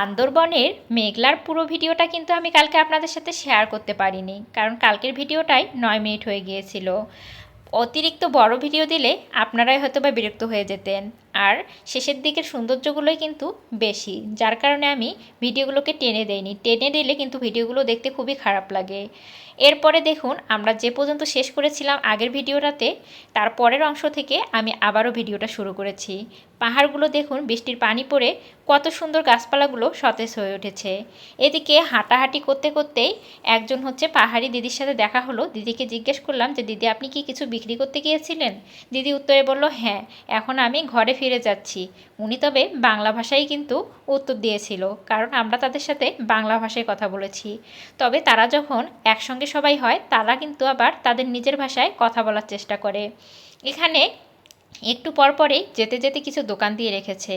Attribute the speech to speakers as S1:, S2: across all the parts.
S1: বান্দরবনের মেঘলার পুরো ভিডিওটা কিন্তু আমি কালকে আপনাদের সাথে শেয়ার করতে পারিনি। কারণ কালকের ভিডিওটাই নয় মিনিট হয়ে গিয়েছিল। অতিরিক্ত বড় ভিডিও দিলে আপনারাই হয়তো বা বিরক্ত হয়ে যেতেন। আর শেষের দিকের সৌন্দর্যগুলোই কিন্তু বেশি, যার কারণে আমি ভিডিওগুলোকে টেনে দেইনি। টেনে দিলে কিন্তু ভিডিওগুলো দেখতে খুবই খারাপ লাগে। এরপরে দেখুন, আমরা যে পর্যন্ত শেষ করেছিলাম আগের ভিডিওটাতে, তার পরের অংশ থেকে আমি আবারও ভিডিওটা শুরু করেছি। পাহাড়গুলো দেখুন, বৃষ্টির পানি পড়ে কত সুন্দর গাছপালাগুলো সতেজ হয়ে উঠেছে। এদিকে হাঁটাহাঁটি করতে করতেই একজন হচ্ছে পাহাড়ি দিদির সাথে দেখা হলো। দিদিকে জিজ্ঞেস করলাম যে, দিদি, আপনি কি কিছু বিক্রি করতে গিয়েছিলেন? দিদি উত্তরে বলল হ্যাঁ এখন আমি ঘরে ফিরে যাচ্ছি। উনি তবে বাংলা ভাষায় কিন্তু উত্তর দিয়েছিল, কারণ আমরা তাদের সাথে বাংলা ভাষায় কথা বলেছি। তবে তারা যখন একসঙ্গে সবাই হয়, তারা কিন্তু আবার তাদের নিজের ভাষায় কথা বলার চেষ্টা করে। এখানে একটু পর পরেই যেতে যেতে কিছু দোকান দিয়ে রেখেছে,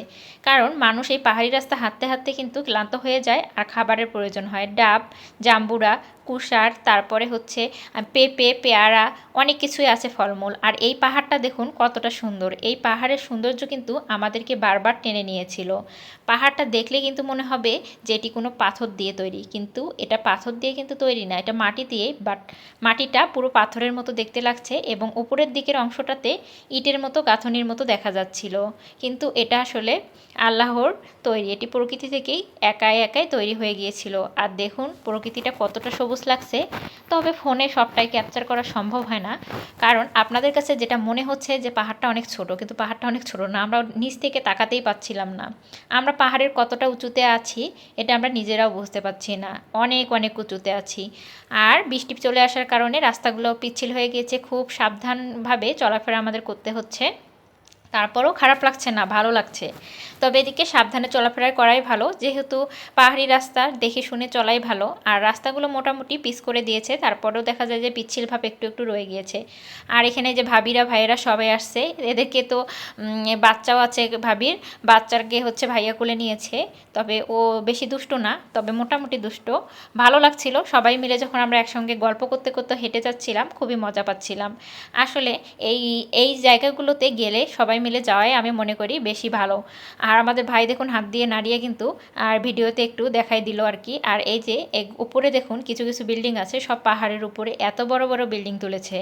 S1: কারণ মানুষ এই পাহাড়ি রাস্তা হাঁটতে হাঁটতে কিন্তু ক্লান্ত হয়ে যায় আর খাবারের প্রয়োজন হয়। ডাব, জাম্বুরা কুষার, তারপরে হচ্ছে পেঁপে, পেয়ারা, অনেক কিছুই আছে ফলমূল। আর এই পাহাড়টা দেখুন কতটা সুন্দর। এই পাহাড়ের সৌন্দর্য কিন্তু আমাদেরকে বারবার টেনে নিয়েছিল। পাহাড়টা দেখলে কিন্তু মনে হবে যে এটি কোনো পাথর দিয়ে তৈরি। কিন্তু এটা পাথর দিয়ে কিন্তু তৈরি না। এটা মাটি দিয়ে, বাট মাটিটা পুরো পাথরের মতো দেখতে লাগছে এবং উপরের দিকের অংশটাতে ইটের মতো, গাঁথনির মতো দেখা যাচ্ছিল। কিন্তু এটা আসলে আল্লাহর তৈরি। এটি প্রকৃতি থেকেই একাই একাই তৈরি হয়ে গিয়েছিল। আর দেখুন প্রকৃতিটা কতটা সবুজ লাগছে, তবে ফোনে সবটাই ক্যাপচার করা সম্ভব হয় না। কারণ আপনাদের কাছে যেটা মনে হচ্ছে যে পাহাড়টা অনেক ছোট, কিন্তু পাহাড়টা অনেক ছোট না, আমরা নিচ থেকে তাকাতেই পাচ্ছিলাম না। আমরা পাহাড়ের কতটা উঁচুতে আছি, এটা আমরা নিজেরাও বুঝতে পারছি না। অনেক অনেক উঁচুতে আছি। আর বৃষ্টি চলে আসার কারণে রাস্তাগুলো পিচ্ছিল হয়ে গিয়েছে, খুব সাবধানভাবে চলাফেরা আমাদের করতে হচ্ছে। তারপরেও খারাপ লাগছে না, ভালো লাগছে। তবে এদিকে সাবধানে চলাফেরা করাই ভালো, যেহেতু পাহাড়ি রাস্তা দেখে শুনে চলাই ভালো, আর রাস্তাগুলো মোটামুটি পিস করে দিয়েছে, তারপরেও দেখা যায় যে পিচ্ছিল ভাব একটু একটু রয়ে গিয়েছে। আর এখানে যে ভাবিরা, ভাইয়েরা সবাই আসছে, এদেরকে তো বাচ্চাও আছে ভাবির, বাচ্চাকে হচ্ছে ভাইয়া কোলে নিয়েছে, তবে ও বেশি দুষ্ট না, তবে মোটামুটি দুষ্ট। ভালো লাগছিল, সবাই মিলে যখন আমরা একসঙ্গে গল্প করতে করতে হেঁটে যাচ্ছিলাম, খুবই মজা পাচ্ছিলাম। আসলে এই এই জায়গাগুলোতে গেলে সবাই মিলে যাওয়াই আমি মনে করি বেশি ভালো। আর আমাদের ভাই দেখুন হাত দিয়ে নাড়িয়ে কিন্তু, আর ভিডিওতে একটু দেখাই দিল আর কি। আর এই যে উপরে দেখুন কিছু কিছু বিল্ডিং আছে, সব পাহাড়ের উপরে এত বড় বড় বিল্ডিং তুলেছে।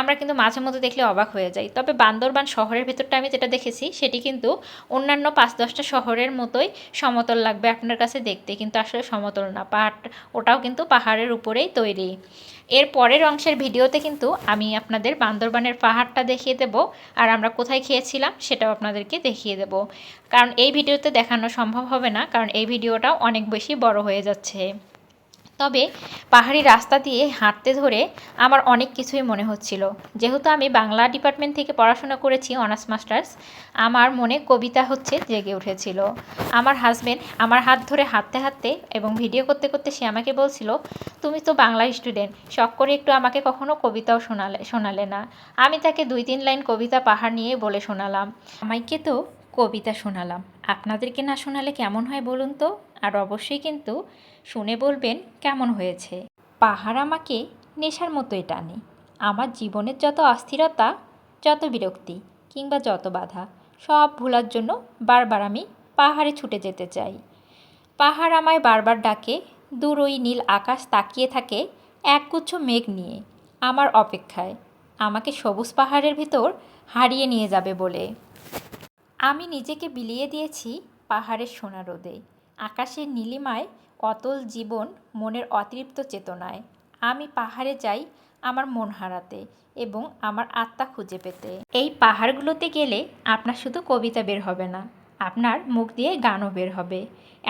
S1: আমরা কিন্তু মাঝে মধ্যে দেখলে অবাক হয়ে যাই। তবে বান্দরবান শহরের ভেতরটা আমি যেটা দেখেছি, সেটি কিন্তু অন্যান্য পাঁচ দশটা শহরের মতোই সমতল লাগবে আপনার কাছে দেখতে, কিন্তু আসলে সমতল না। পাহাড়, ওটাও কিন্তু পাহাড়ের উপরেই তৈরি। এর পরের অংশের ভিডিওতে কিন্তু আমি আপনাদের বান্দরবানের পাহাড়টা দেখিয়ে দেব আর আমরা কোথায় খেয়েছিলাম সেটাও আপনাদেরকে দেখিয়ে দেব। কারণ এই ভিডিওতে দেখানো সম্ভব হবে না, কারণ এই ভিডিওটাও অনেক বেশি বড় হয়ে যাচ্ছে। তবে পাহাড়ি রাস্তা দিয়ে হাঁটতে ধরে আমার অনেক কিছুই মনে হচ্ছিল। যেহেতু আমি বাংলা ডিপার্টমেন্ট থেকে পড়াশোনা করেছি, অনার্স, মাস্টার্স, আমার মনে কবিতা হচ্ছে জেগে উঠেছিল। আমার হাজব্যান্ড আমার হাত ধরে হাঁটতে হাঁটতে এবং ভিডিও করতে করতে সে আমাকে বলছিল, তুমি তো বাংলা স্টুডেন্ট, শখ করে একটু আমাকে কখনো কবিতাও শোনালে শোনালে না। আমি তাকে দুই তিন লাইন কবিতা পাহাড় নিয়ে বলে শোনালাম। আমাকে তো কবিতা শোনালাম। আপনাদেরকে না শোনালে কেমন হয় বলুন তো? আর অবশ্যই কিন্তু শুনে বলবেন কেমন হয়েছে। পাহাড় আমাকে নেশার মতোই টানে। আমার জীবনের যত অস্থিরতা, যত বিরক্তি কিংবা যত বাধা, সব ভোলার জন্য বারবার আমি পাহাড়ে ছুটে যেতে চাই। পাহাড় আমায় বারবার ডাকে, দূর ওই নীল আকাশ তাকিয়ে থাকে একগুচ্ছ মেঘ নিয়ে আমার অপেক্ষায়। আমাকে সবুজ পাহাড়ের ভিতর হারিয়ে নিয়ে যাবে বলে। আমি নিজেকে বিলিয়ে দিয়েছি পাহাড়ের সোনা রোদে। আকাশের নীলিমায় অতল জীবন মনের অতৃপ্ত চেতনায়। আমি পাহাড়ে যাই আমার মন হারাতে এবং আমার আত্মা খুঁজে পেতে। এই পাহাড়গুলোতে গেলে আপনার শুধু কবিতা বের হবে না, আপনার মুখ দিয়ে গানও বের হবে।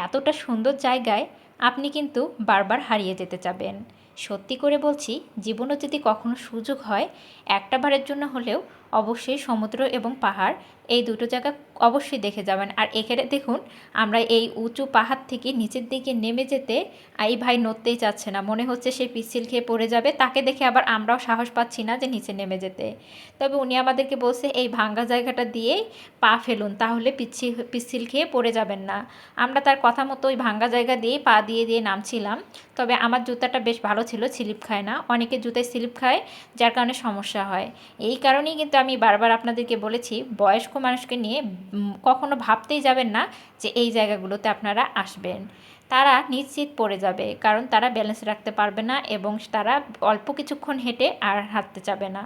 S1: এতটা সুন্দর জায়গায় আপনি কিন্তু বারবার হারিয়ে যেতে চাবেন। সত্যি করে বলছি জীবনে যদি কখনো সুযোগ হয় একটা বারের জন্য হলেও অবশ্যই সমুদ্র এবং পাহাড়, এই দুটো জায়গা অবশ্যই দেখে যাবেন। আর এখানে দেখুন, আমরা এই উঁচু পাহাড় থেকে নিচের দিকে নেমে যেতে এই ভাই নড়তেই চাচ্ছে না। মনে হচ্ছে সে পিচ্ছিল খেয়ে পড়ে যাবে। তাকে দেখে আবার আমরাও সাহস পাচ্ছি না যে নিচে নেমে যেতে। তবে উনি আমাদেরকে বলছে, এই ভাঙ্গা জায়গাটা দিয়েই পা ফেলুন, তাহলে পিচ্ছি, পিচ্ছিল খেয়ে পড়ে যাবেন না। আমরা তার কথা মতো ওই ভাঙ্গা জায়গা দিয়ে পা দিয়ে দিয়ে নামছিলাম। তবে আমার জুতাটা বেশ ভালো ছিল, স্লিপ খায় না। অনেকে জুতায় স্লিপ খায়, যার কারণে সমস্যা হয়। এই কারণেই কিন্তু আমি বারবার আপনাদেরকে বলেছি, বয়স্ক মানুষকে নিয়ে কখনো ভাবতেই যাবেন না যে এই জায়গাগুলোতে আপনারা আসবেন। তারা নিশ্চিত পড়ে যাবে, কারণ তারা ব্যালেন্স রাখতে পারবে না এবং তারা অল্প কিছুক্ষণ হেঁটে আর হাঁটতে যাবে না।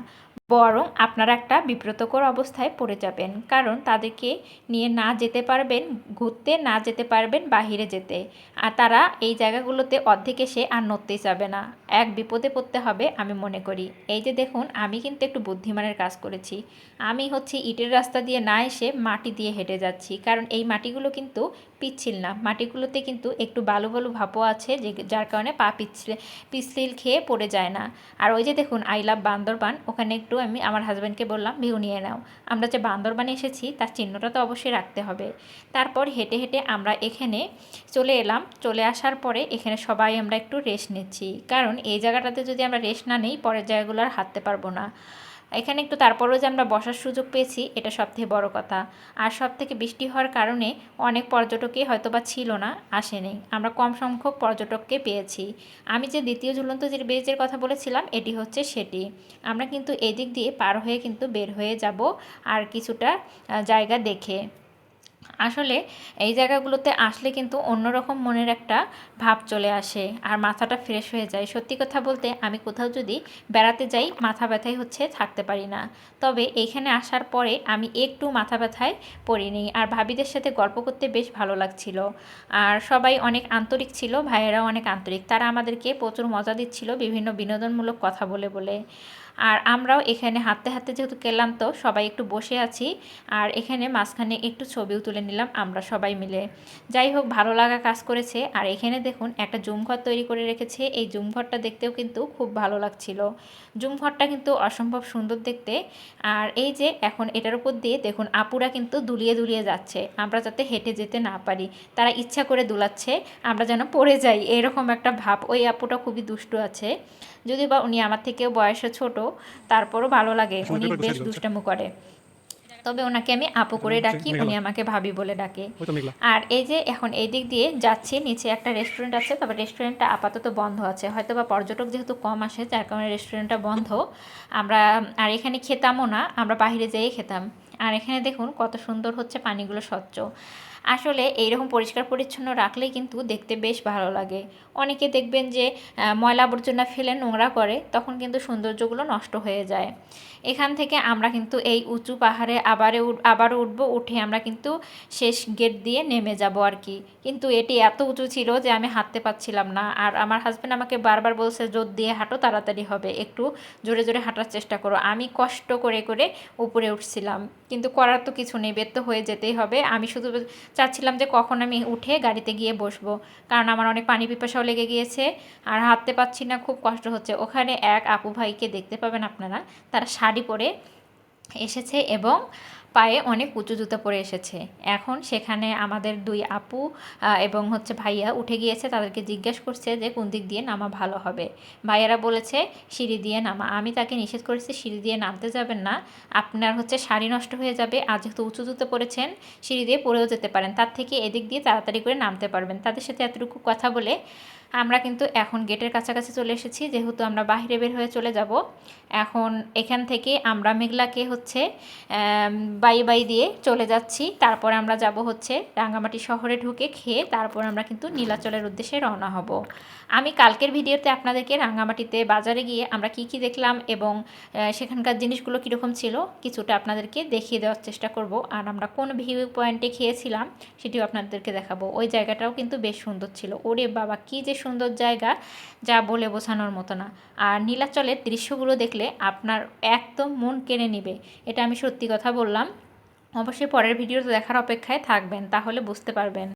S1: বরং আপনারা একটা বিব্রতকর অবস্থায় পড়ে যাবেন। কারণ তাদেরকে নিয়ে না যেতে পারবেন, ঘুরতে না যেতে পারবেন, বাহিরে যেতে। আর তারা এই জায়গাগুলোতে অর্ধেক এসে আর নড়তেই যাবে না। এক বিপদে পড়তে হবে আমি মনে করি। এই যে দেখুন, আমি কিন্তু একটু বুদ্ধিমানের কাজ করেছি। আমি হচ্ছে ইটের রাস্তা দিয়ে না এসে মাটি দিয়ে হেঁটে যাচ্ছি। কারণ এই মাটিগুলো কিন্তু পিচ্ছিল না। মাটিগুলোতে কিন্তু একটু বালু বালু ভাপও আছে যে, যার কারণে পা পিছলে পিছলিল খেয়ে পড়ে যায় না। আর ওই যে দেখুন আই লাভ বান্দরবান, ওখানে একটু আমি আমার হাজব্যান্ডকে বললাম ভিউ নিয়ে নাও। আমরা যে বান্দরবানে এসেছি, তার চিহ্নটা তো অবশ্যই রাখতে হবে। তারপর হেঁটে হেঁটে আমরা এখানে চলে এলাম। চলে আসার পরে এখানে সবাই আমরা একটু রেস্ট নিচ্ছি। কারণ এই জায়গাটাতে যদি আমরা রেস্ট না নিই, পরের জায়গাগুলো আর হাঁটতে পারব না। এখানে একটু তারপরেও যে আমরা বসার সুযোগ পেয়েছি, এটা সবথেকে বড় কথা। আর সব থেকে বৃষ্টি হওয়ার কারণে অনেক পর্যটকই হয়তো বা ছিল না, আসেনি। আমরা কম সংখ্যক পর্যটককে পেয়েছি। আমি যে দ্বিতীয় ঝুলন্ত যে ব্রিজের কথা বলেছিলাম, এটি হচ্ছে সেটি। আমরা কিন্তু এদিক দিয়ে পার হয়ে কিন্তু বের হয়ে যাব আর কিছুটা জায়গা দেখে। আসলে এই জায়গাগুলোতে আসলে কিন্তু অন্যরকম মনের একটা ভাব চলে আসে আর মাথাটা ফ্রেশ হয়ে যায়। সত্যি কথা বলতে আমি কোথাও যদি বেড়াতে যাই, মাথা ব্যথাই হচ্ছে, থাকতে পারি না। তবে এইখানে আসার পরে আমি একটু মাথা ব্যথায় পড়িনি আর ভাবিদের সাথে গল্প করতে বেশ ভালো লাগছিল। আর সবাই অনেক আন্তরিক ছিল, ভাইয়েরাও অনেক আন্তরিক। তারা আমাদেরকে প্রচুর মজা দিচ্ছিল, বিভিন্ন বিনোদনমূলক কথা বলে বলে। আর আমরাও এখানে হাঁটতে হাঁটতে যেহেতু গেলাম তো সবাই একটু বসে আছি। আর এখানে মাঝখানে একটু ছবিও তুলে নিলাম আমরা সবাই মিলে। যাই হোক, ভালো লাগা কাজ করেছে। আর এখানে দেখুন একটা জুম ঘর তৈরি করে রেখেছে। এই জুম ঘরটা দেখতেও কিন্তু খুব ভালো লাগছিল। জুম ঘরটা কিন্তু অসম্ভব সুন্দর দেখতে। আর এই যে এখন এটার উপর দিয়ে দেখুন আপুরা কিন্তু দুলিয়ে দুলিয়ে যাচ্ছে। আমরা যাতে হেঁটে যেতে না পারি। তারা ইচ্ছা করে দুলাচ্ছে, আমরা যেন পড়ে যাই। এরকম একটা ভাব। ওই আপুটা খুবই দুষ্টু আছে। যদি বা উনি আমার থেকেও বয়সে ছোট তারপরও ভালো লাগে। উনি বেশ দুষ্টামু করে। তবে ওনাকে আমি আপু করে ডাকি উনি আমাকে ভাবি বলে ডাকে। আর এই যে এখন এই দিক দিয়ে যাচ্ছি নিচে একটা রেস্টুরেন্ট আছে তবে রেস্টুরেন্টটা আপাতত বন্ধ আছে। হয়তো বা পর্যটক যেহেতু কম আসে যার কারণে রেস্টুরেন্টটা বন্ধ। আমরা আর এখানে খেতামও না আমরা বাইরে যেয়ে খেতাম। আর এখানে দেখুন কত সুন্দর হচ্ছে পানিগুলো স্বচ্ছ। আসলে এইরকম পরিষ্কার পরিচ্ছন্ন রাখলেই কিন্তু দেখতে বেশ ভালো লাগে। অনেকে দেখবেন যে ময়লা আবর্জনা ফেলে নোংরা করে, তখন কিন্তু সৌন্দর্যগুলো নষ্ট হয়ে যায়। এখান থেকে আমরা কিন্তু এই উঁচু পাহাড়ে আবারে আবারও উঠবো, উঠে আমরা কিন্তু শেষ গেট দিয়ে নেমে যাব আর কি। কিন্তু এটি এত উঁচু ছিল যে আমি হাঁটতে পারছিলাম না। আর আমার হাজব্যান্ড আমাকে বারবার বলছে, জোর দিয়ে হাঁটো, তাড়াতাড়ি হবে। একটু জোরে জোরে হাঁটার চেষ্টা করো। আমি কষ্ট করে করে উপরে উঠছিলাম। কিন্তু করার তো কিছু নেই বের তো হয়ে যেতেই হবে। আমি শুধু চাচ্ছিলাম যে কখন আমি উঠে গাড়িতে গিয়ে বসবো। কারণ আমার অনেক পানি পিপাসাও লেগে গিয়েছে। আর হাঁটতে পারছি না, খুব কষ্ট হচ্ছে। ওখানে এক আপু ভাইকে দেখতে পাবেন আপনারা। তারা পরে এসেছে এবং পায়ে অনেক উঁচু জুতো পরে এসেছে। এখন সেখানে আমাদের দুই আপু এবং হচ্ছে ভাইয়া উঠে গিয়েছে, তাদেরকে জিজ্ঞেস করছে যে কোন দিক দিয়ে নামা ভালো হবে। ভাইয়ারা বলেছে, সিঁড়ি দিয়ে নামা। আমি তাকে নিষেধ করেছি, সিঁড়ি দিয়ে নামতে যাবেন না। আপনার হচ্ছে শাড়ি নষ্ট হয়ে যাবে, আর যেহেতু উঁচু জুতো পরেছেন, সিঁড়ি দিয়ে পড়েও যেতে পারেন। তার থেকে এদিক দিয়ে তাড়াতাড়ি করে নামতে পারবেন। তাদের সাথে এতটুকু কথা বলে আমরা কিন্তু এখন গেটের কাছাকাছি চলে এসেছি। যেহেতু আমরা বাইরে বের হয়ে চলে যাব, এখন এখান থেকে আমরা মেঘলাকে হচ্ছে বাই বাই দিয়ে চলে যাচ্ছি। তারপর আমরা যাব হচ্ছে রাঙ্গামাটি শহরে ঢুকে খেয়ে তারপর আমরা কিন্তু নীলাচলের উদ্দেশ্যে রওনা হব। আমি কালকের ভিডিওতে আপনাদেরকে রাঙ্গামাটিতে বাজারে গিয়ে আমরা কি কি দেখলাম এবং সেখানকার জিনিসগুলো কীরকম ছিল কিছুটা আপনাদেরকে দেখিয়ে দেওয়ার চেষ্টা করব। আর আমরা কোন ভিউ পয়েন্টে খেয়েছিলাম সেটিও আপনাদেরকে দেখাবো। ওই জায়গাটাও কিন্তু বেশ সুন্দর ছিল। ওরে বাবা, কি যে সুন্দর জায়গা, যা বলে বোঝানোর মতো না। আর নীলাচলের দৃশ্যগুলো দেখলে আপনার একদম মন কেড়ে নেবে। এটা আমি সত্যি কথা বললাম। অবশ্যই পরের ভিডিওতে দেখার অপেক্ষায় থাকবেন তাহলে বুঝতে পারবেন।